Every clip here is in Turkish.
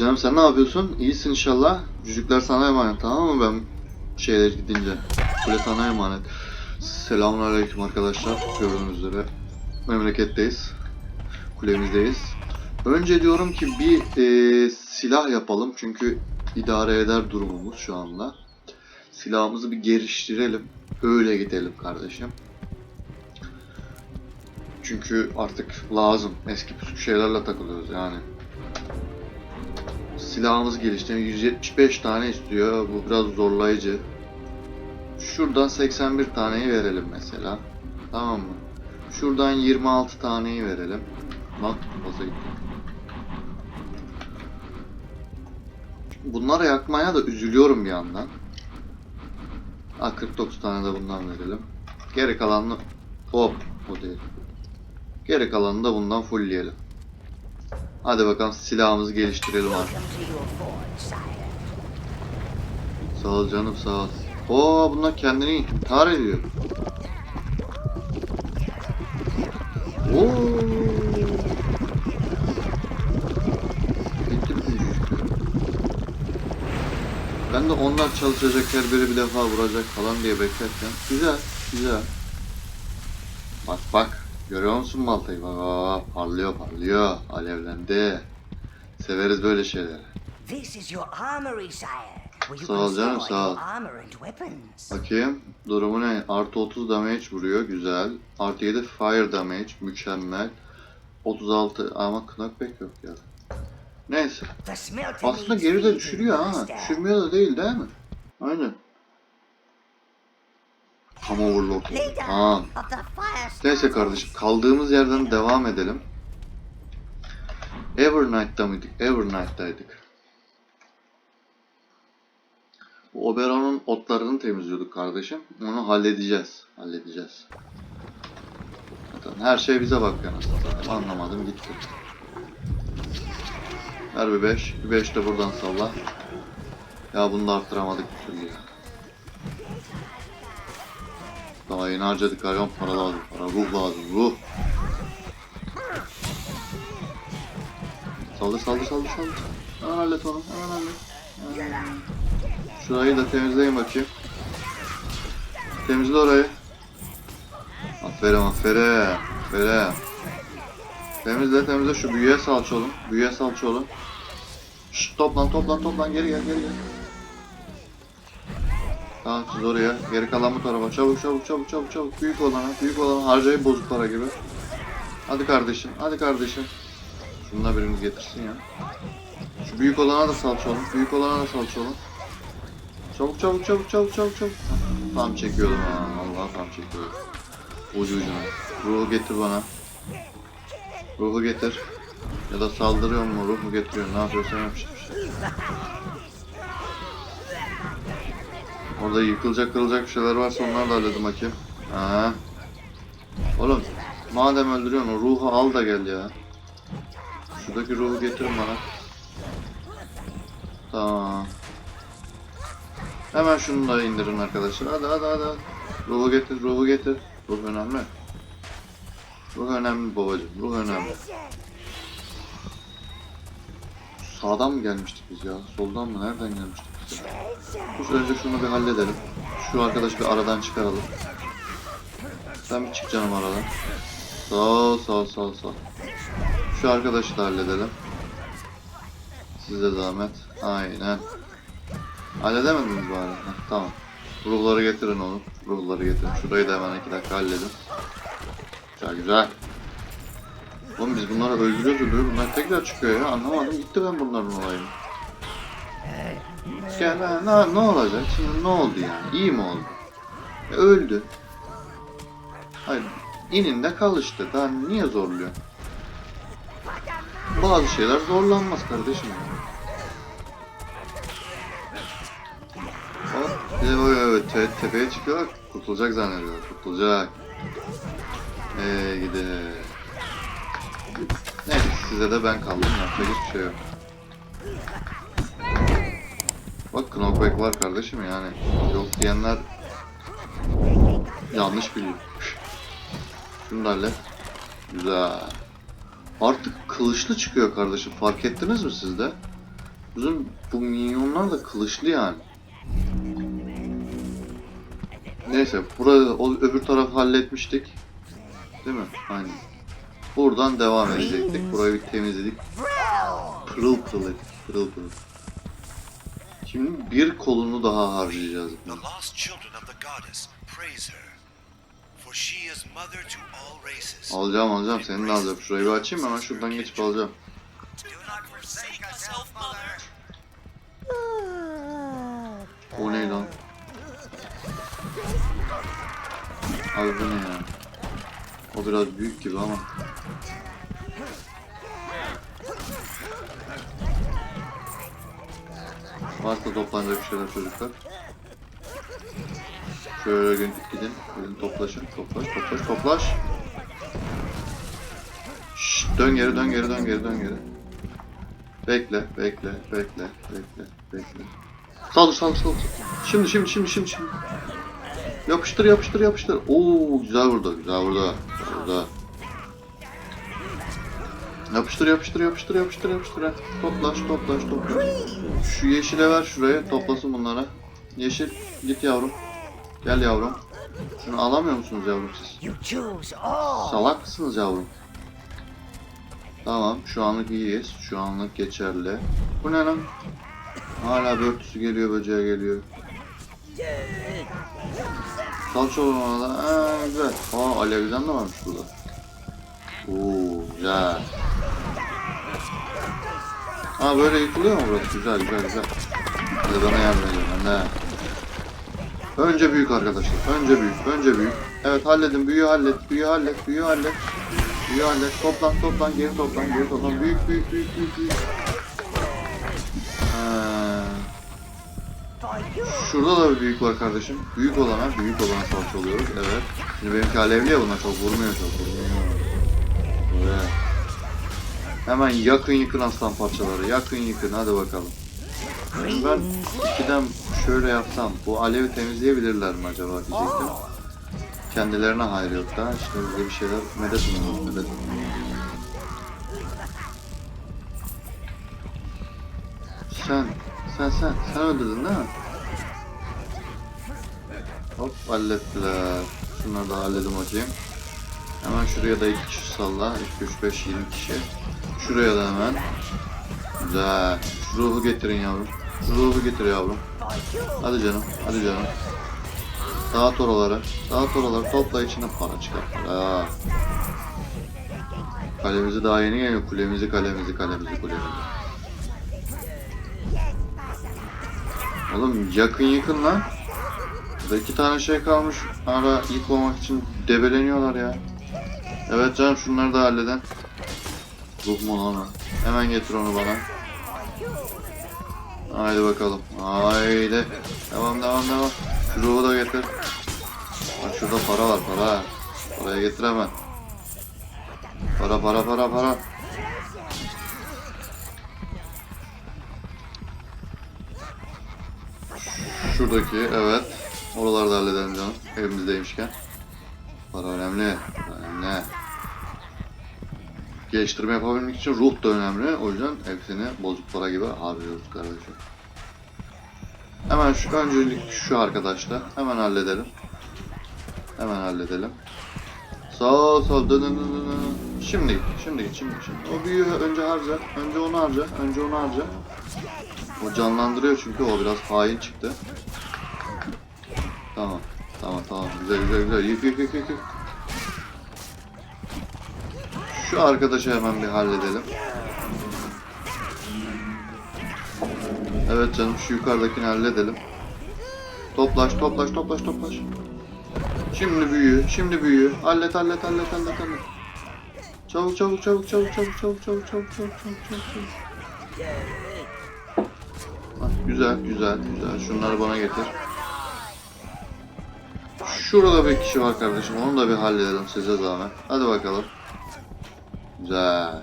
canım sen ne yapıyorsun? İyisin inşallah. Cücükler sana emanet tamam mı ben şeyler gidince? Kule sana emanet. Selamünaleyküm arkadaşlar. Gördüğünüz üzere memleketteyiz. Kulemizdeyiz. Önce diyorum ki bir e, silah yapalım çünkü idare eder durumumuz şu anda. Silahımızı bir geliştirelim. Öyle gidelim kardeşim. Çünkü artık lazım. Eski püskü şeylerle takılıyoruz yani. Silahımız geliştirme 175 tane istiyor. Bu biraz zorlayıcı. Şuradan 81 taneyi verelim mesela. Tamam mı? Şuradan 26 taneyi verelim. Lan fazla. Bunları yakmaya da üzülüyorum bir yandan. Ha 49 tane de bundan verelim. Geri kalanını hop o değil. Geri kalanını da bundan fullleyelim. Hadi bakalım silahımızı geliştirelim artık. Sağ ol canım sağ ol. Oo bunlar kendini intihar ediyor. Oo. Bütün çocuklar. Ben de onlar çalışacak her biri bir defa vuracak falan diye beklerken güzel güzel. Bak bak görüyor musun baltayı bak aa, parlıyor parlıyor alevlendi. Severiz böyle şeyleri. This is your armory, sire. Sağ ol can canım, sağ ol. Bakayım. Durumu ne? Artı 30 damage vuruyor. Güzel. Artı 7 fire damage. Mükemmel. 36 ama knockback yok ya. Neyse. Aslında geri de düşürüyor ha. Düşürmüyor da değil değil mi? Aynen. Tam overlock oldu. Tamam. Neyse kardeşim. Kaldığımız yerden devam edelim. Evernight'ta mıydık? Evernight'taydık. Bu Oberon'un otlarını temizliyorduk kardeşim. Onu halledeceğiz. Halledeceğiz. Zaten her şey bize anasını satayım. Anlamadım gitti. Ver bir 5. Bir 5 de buradan salla. Ya bunu da arttıramadık bir türlü ya. Daha yeni harcadık hayvan para lazım. Para ruh lazım ruh. Saldır saldır saldır saldır. Hemen hallet onu hemen hallet. Hemen. Şurayı da temizleyin bakayım. Temizle orayı. Aferin aferin. Aferin. Temizle temizle şu büyüye salç oğlum. Büyüye salç oğlum. Şşt toplan toplan toplan geri gel geri gel. Tamam siz oraya. Geri kalan bu tarafa. Çabuk çabuk çabuk çabuk çabuk. Büyük olana büyük olana harcayıp bozuk para gibi. Hadi kardeşim hadi kardeşim. Şunu da birimiz getirsin ya. Şu büyük olana da salça oğlum. Büyük olana da salça oğlum. Çabuk çabuk çabuk çabuk çabuk çabuk. Tam çekiyordum ha. Allah tam çekiyordum. Ucu ucuna. Ruhu getir bana. Ruhu getir. Ya da saldırıyor mu ruh mu getiriyor ne yapıyorsan yap Orada yıkılacak kırılacak bir şeyler varsa onları da halledin bakayım. Ha. Oğlum madem öldürüyorsun o ruhu al da gel ya. Şuradaki ruhu getirin bana. Tamam. Hemen şunu da indirin arkadaşlar. Hadi hadi hadi. hadi. Ruhu getir, ruhu getir. Ruh önemli. Ruh önemli babacım, ruh önemli. Sağdan mı gelmiştik biz ya? Soldan mı? Nereden gelmiştik biz ya? Dur önce şunu bir halledelim. Şu arkadaşı bir aradan çıkaralım. Sen bir çık canım aradan. Sağ ol, sağ ol, sağ ol, sağ. Şu arkadaşı da halledelim. Size zahmet. Aynen. Halledemediniz bari. Heh, tamam. Ruhları getirin oğlum. Ruhları getirin. Şurayı da hemen iki dakika halledin. Güzel güzel. Oğlum biz bunları öldürüyoruz öldürüyoruz. Bunlar tekrar çıkıyor ya. Anlamadım. Gitti ben bunların olayını. Yani ne, ne olacak? Şimdi ne oldu yani? İyi mi oldu? E, öldü. Hayır. İninde kal işte. Daha niye zorluyor? Bazı şeyler zorlanmaz kardeşim. Hop. Bir de te tepeye çıkıyor. Kurtulacak zannediyor. Kurtulacak. Eee gidi. Neyse size de ben kaldım. Yapacak hiçbir şey yok. Bak knockback var kardeşim yani. Yok diyenler yanlış biliyor. Şunu da. Güzel. Artık kılıçlı çıkıyor kardeşim. Fark ettiniz mi siz de? Bizim bu minyonlar da kılıçlı yani. Neyse burada o öbür tarafı halletmiştik. Değil mi? Aynen. Buradan devam edecektik. Burayı bir temizledik. Pırıl pırıl ettik. Pırıl pırıl. Şimdi bir kolunu daha harcayacağız. The lost children of the goddess praise her, for she is mother to all races. Alacağım alacağım. Senin de alacağım. Şurayı bir açayım hemen şuradan geçip alacağım. O ne lan? Abi bu ne ya? O biraz büyük gibi ama. Varsa toplanacak şeyler çocuklar. Şöyle gidin, gidin, toplaşın, toplaş, toplaş, toplaş. Şşt, dön geri, dön geri, dön geri, dön geri. Bekle, bekle, bekle, bekle, bekle. Saldır, saldır, saldır. Şimdi, şimdi, şimdi, şimdi, şimdi. Yapıştır, yapıştır, yapıştır. Oo, güzel vurdu, güzel vurdu. Vurdu. Yapıştır, yapıştır, yapıştır, yapıştır, yapıştır. Toplaş, toplaş, toplaş. Şu yeşile ver şuraya, toplasın bunlara. Yeşil, git yavrum. Gel yavrum. Şunu alamıyor musunuz yavrum siz? Salak mısınız yavrum? Tamam, şu anlık iyiyiz. Şu anlık geçerli. Bu ne lan? Hala börtüsü geliyor, böceğe geliyor. Salça olmalı. Aa, güzel. Aa, alevden de varmış burada. Oo, güzel. Aa, böyle yıkılıyor mu burası? Güzel, güzel, güzel. Hadi bana yardım edin, de. Önce büyük arkadaşlar. Önce büyük. Önce büyük. Evet halledin. Büyüğü hallet. Büyüğü hallet. Büyüğü hallet. Büyüğü hallet. Toplan toplan. Geri toplan. Geri toplan. Büyük büyük büyük büyük büyük. Şurada da bir büyük var kardeşim. Büyük olana, büyük olana salça oluyoruz. Evet. Şimdi benimki alevli ya bunlar çok vurmuyor çok vurmuyor. Hemen yakın yıkın aslan parçaları. Yakın yıkın. Hadi bakalım. Şimdi ben ikiden şöyle yapsam bu alevi temizleyebilirler mi acaba diyecektim. Kendilerine hayır yok da işte bize bir şeyler medet umuyoruz medet Sen, sen, sen, sen öldürdün değil mi? Hop hallettiler. Şunları da halledim bakayım. Hemen şuraya da iki kişi salla. 2, 3, 5, 20 kişi. Şuraya da hemen. Güzel. Ruhu getirin yavrum. Şu ruhu getir yavrum. Hadi canım, hadi canım. Dağıt oraları. Dağıt oraları. Topla içine para çıkar. Ha. Kalemizi daha yeni geliyor. Kulemizi, kalemizi, kalemizi, kulemizi. Oğlum yakın yıkın lan. Burada iki tane şey kalmış. Ara yıkmamak için debeleniyorlar ya. Evet canım şunları da halleden. Ruh mu? Hemen getir onu bana. Haydi bakalım. Haydi. Devam devam devam. Şu ruhu da getir. Bak şurada para var para. Paraya getir hemen. Para para para para. Şuradaki evet. Oralarda halledelim canım. Evimizdeymişken. Para önemli. Önemli. Geliştirme yapabilmek için ruh da önemli. O yüzden hepsini bozuk para gibi harcıyoruz kardeşim. Hemen şu öncelik şu arkadaşla. Hemen halledelim. Hemen halledelim. Sağ ol, sağ ol. Dön, dön, dön. Şimdi şimdi şimdi, şimdi. O büyüğü önce harca. Önce onu harca. Önce onu harca. O canlandırıyor çünkü o biraz hain çıktı. Tamam. Tamam tamam. Güzel güzel güzel. Yık yık yık yık. Şu arkadaşı hemen bir halledelim. Evet canım şu yukarıdakini halledelim. Toplaş toplaş toplaş toplaş. Şimdi büyüğü, şimdi büyüğü. Hallet hallet hallet hallet hallet. Çabuk çabuk çabuk çabuk çabuk çabuk çabuk çabuk çabuk çabuk çabuk. Hah, güzel güzel güzel. Şunları bana getir. Şurada bir kişi var kardeşim. Onu da bir halledelim size zahmet. Hadi bakalım. Güzel.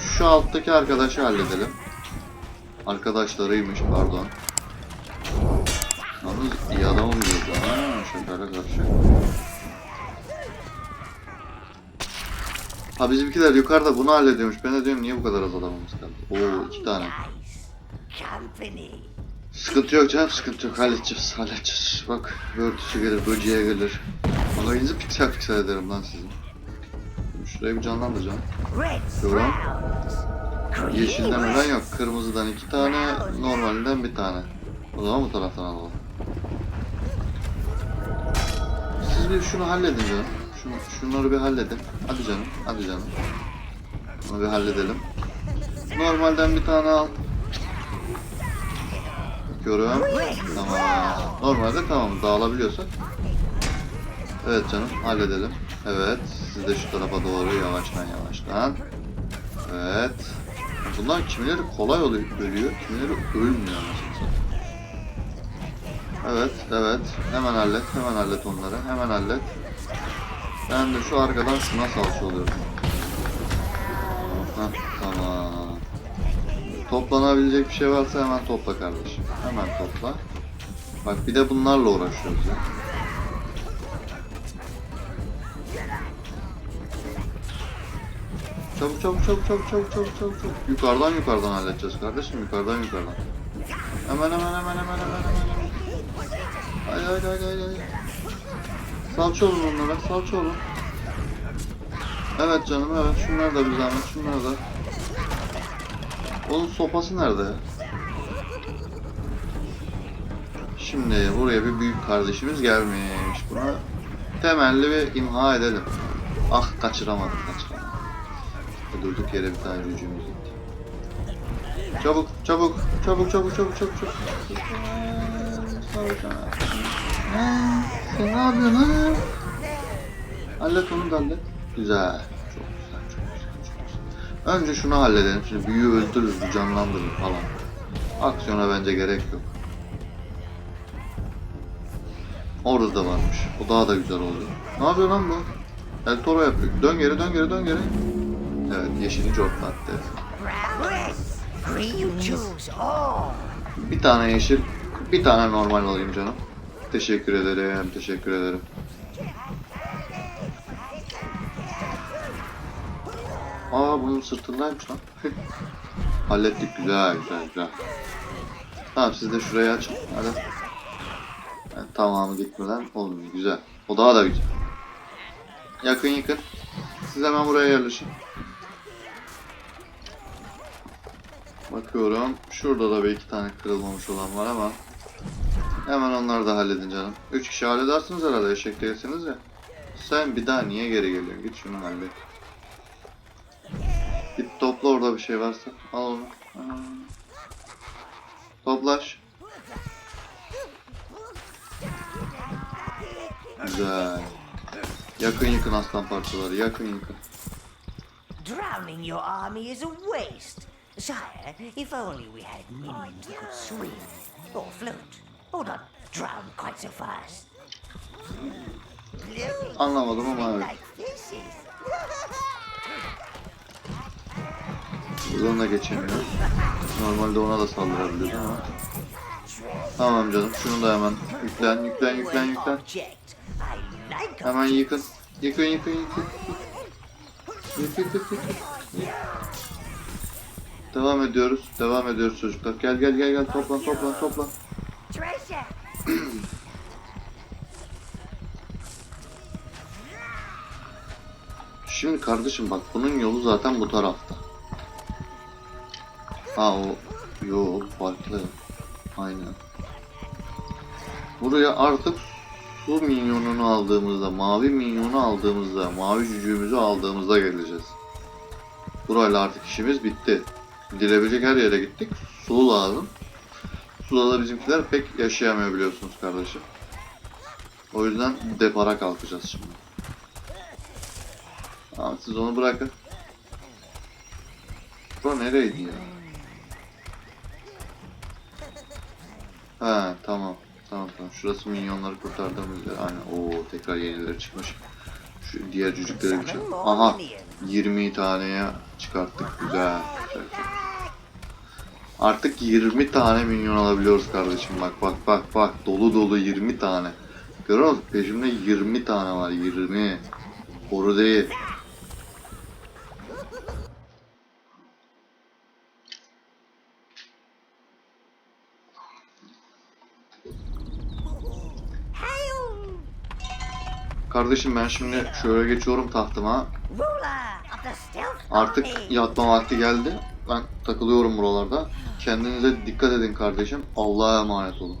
Şu alttaki arkadaşı halledelim. Arkadaşlarıymış pardon. Yalnız iyi adamım diyordu ha şakara karşı. Ha bizimkiler yukarıda bunu hallediyormuş. Ben de diyorum niye bu kadar az adamımız kaldı. Oo iki tane. Sıkıntı yok canım sıkıntı yok halledeceğiz halledeceğiz. Bak börtüsü gelir böceğe gelir. Alayınızı piksel piksel ederim lan sizin. Şurayı bir canlandır canım. Red Tamam. browns. Yeşilden ölen yok. Kırmızıdan iki tane, normalinden bir tane. O zaman bu taraftan alalım. Siz bir şunu halledin canım. Şunu, şunları bir halledin. Hadi canım, hadi canım. Bunu bir halledelim. Normalden bir tane al. Bakıyorum. Tamam. Normalde tamam. Dağılabiliyorsak. Evet canım, halledelim. Evet, siz de şu tarafa doğru yavaştan yavaştan. Evet. Bunlar kimileri kolay oluyor, ölüyor, kimileri ölmüyor satayım. Evet, evet. Hemen hallet, hemen hallet onları. Hemen hallet. Ben de şu arkadan şuna salça oluyorum. Heh, tamam. Toplanabilecek bir şey varsa hemen topla kardeşim. Hemen topla. Bak bir de bunlarla uğraşıyoruz ya. Çabuk çabuk çabuk çabuk çabuk çabuk çabuk çabuk. Yukarıdan yukarıdan halledeceğiz kardeşim yukarıdan yukarıdan. Hemen hemen hemen hemen hemen hemen. Haydi haydi haydi haydi. Salça olun onlara salça olun. Evet canım evet şunlar da bir zahmet şunlar da. Onun sopası nerede? Şimdi buraya bir büyük kardeşimiz gelmiş. Buna temelli bir imha edelim. Ah kaçıramadım kaçıramadım. Durduk yere bir tane cücüğümüz gitti. Çabuk, çabuk, çabuk, çabuk, çabuk, çabuk, çabuk. Sen ne yapıyorsun ha? Hallet onu da hallet. Güzel, Önce şunu halledelim. Şimdi büyüğü öldürürüz, canlandırır falan. Aksiyona bence gerek yok. Orada da varmış. O daha da güzel oldu. Ne yapıyor lan bu? El Toro yapıyor. Dön geri, dön geri, dön geri. Evet, yeşili choose all. Bir tane yeşil, bir tane normal alayım canım. Teşekkür ederim, teşekkür ederim. Aa bunun sırtındaymış lan. Hallettik güzel güzel güzel. Tamam siz de şurayı açın hadi. Yani tamamı gitmeden olmuyor güzel. O daha da güzel. Yakın yakın. Siz hemen buraya yerleşin. Bakıyorum. Şurada da bir iki tane kırılmamış olan var ama hemen onları da halledin canım. Üç kişi halledersiniz herhalde eşek değilsiniz ya. Sen bir daha niye geri geliyorsun? Git şunu hallet. Git topla orada bir şey varsa. Al onu. Aa. Toplaş. Güzel. Yakın yakın aslan parçaları. Yakın yakın. Drowning your army is a waste. Sire, if only we had minions who could swim or float or not drown quite so fast. Anlamadım ama evet. Buradan da geçemiyor. Normalde ona da saldırabiliyoruz ama. Tamam canım. Şunu da hemen yüklen, yüklen, yüklen, yüklen. Hemen yıkın. Yıkın, yıkın, yıkın. Yık, yık, yık, yık. Devam ediyoruz. Devam ediyoruz çocuklar. Gel gel gel gel. Toplan toplan toplan. Şimdi kardeşim bak bunun yolu zaten bu tarafta. Ha o yol farklı. Aynen. Buraya artık su minyonunu aldığımızda, mavi minyonu aldığımızda, mavi cücüğümüzü aldığımızda geleceğiz. Burayla artık işimiz bitti. Gidilebilecek her yere gittik. Su lazım. Suda da bizimkiler pek yaşayamıyor biliyorsunuz kardeşim. O yüzden depara kalkacağız şimdi. Tamam siz onu bırakın. Bura nereydi ya? Ha tamam. Tamam tamam. Şurası minyonları kurtardığımız yer. Aynen. Oo tekrar yenileri çıkmış. Şu diğer cücükleri bir çık- Aha. 20 taneye çıkarttık. Güzel. Güzel, güzel. Artık 20 tane minyon alabiliyoruz kardeşim. Bak bak bak bak. Dolu dolu 20 tane. Görüyor musun? Peşimde 20 tane var. 20. Boru değil. Kardeşim ben şimdi şöyle geçiyorum tahtıma. Artık yatma vakti geldi. Ben takılıyorum buralarda. Kendinize dikkat edin kardeşim. Allah'a emanet olun.